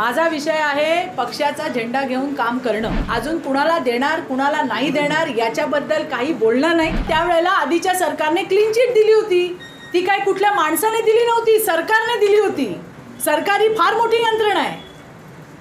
माझा विषय आहे पक्षाचा झेंडा घेऊन काम करणं. अजून कुणाला देणार कुणाला नाही देणार याच्याबद्दल काही बोलणं नाही. त्यावेळेला आधीच्या सरकारने क्लीन चिट दिली होती. ती काय कुठल्या माणसाने दिली नव्हती सरकारने दिली होती. सरकारी फार मोठी यंत्रणा आहे.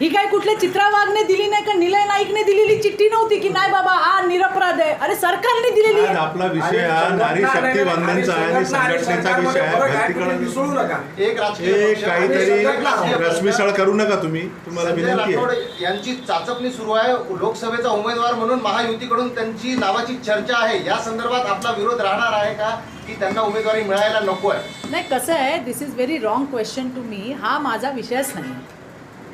ही काय कुठल्या चित्रा वाघने दिली नाही का? निलय नाईकने दिलेली चिठ्ठी नव्हती की नाही बाबा हा निरपराध आहे. अरे सरकारने दिलेली. आज आपला विषय हा नारी शक्ती वंदनचा आहे आणि संघटनेचा विषय आहे. भरतीकडे विसरू नका. एक राजकीय हे काहीतरी रश्मिशाळ करू नका तुम्ही. तुम्हाला संजय विनंती राठोड आहे यांची चाचपणी सुरू आहे. लोकसभेचा उमेदवार म्हणून महायुतीकडून त्यांची नावाची चर्चा आहे. या संदर्भात आपला विरोध राहणार आहे का? की त्यांना उमेदवारी मिळायला नको आहे? नाही कसं आहे this is very wrong question to me हा माझा विषयच नाही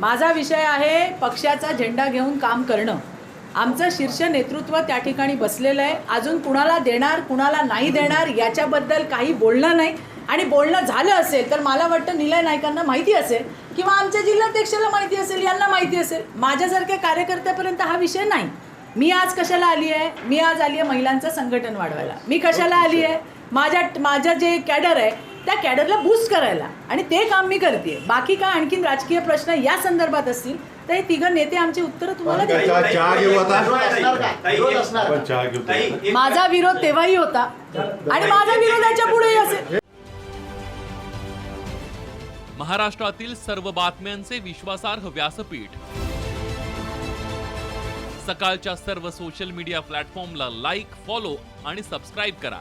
माझा विषय आहे पक्षाचा झेंडा घेऊन काम करणं. आमचं शीर्ष नेतृत्व त्या ठिकाणी बसलेलं आहे. अजून कुणाला देणार कुणाला नाही देणार याच्याबद्दल काही बोलणं नाही. आणि बोलणं झालं असेल तर मला वाटतं निलय नायकांना माहिती असेल किंवा आमच्या जिल्हाध्यक्षाला माहिती असेल यांना माहिती असेल. माझ्यासारख्या कार्यकर्त्यापर्यंत हा विषय नाही. मी आज कशाला आली आहे? मी आज आली आहे महिलांचं संघटन वाढवायला. मी कशाला आली आहे? माझ्या माझं जे कॅडर आहे त्या कॅडरला बूस्ट करायला. आणि ते काम मी करते बाकी काय आणखीन राजकीय प्रश्न या संदर्भात असतील तर हे तिघं नेते आमची उत्तरं तुम्हाला देतील विरोध विरोध माझा विरोध तेव्हाही होता. आणि माझा विरोधाच्या पुढेही असेल. महाराष्ट्रातील सर्व बातम्यांचे विश्वासार्ह व्यासपीठ. सकाळच्या सर्व सोशल मीडिया प्लॅटफॉर्मला लाईक फॉलो आणि सबस्क्राईब करा.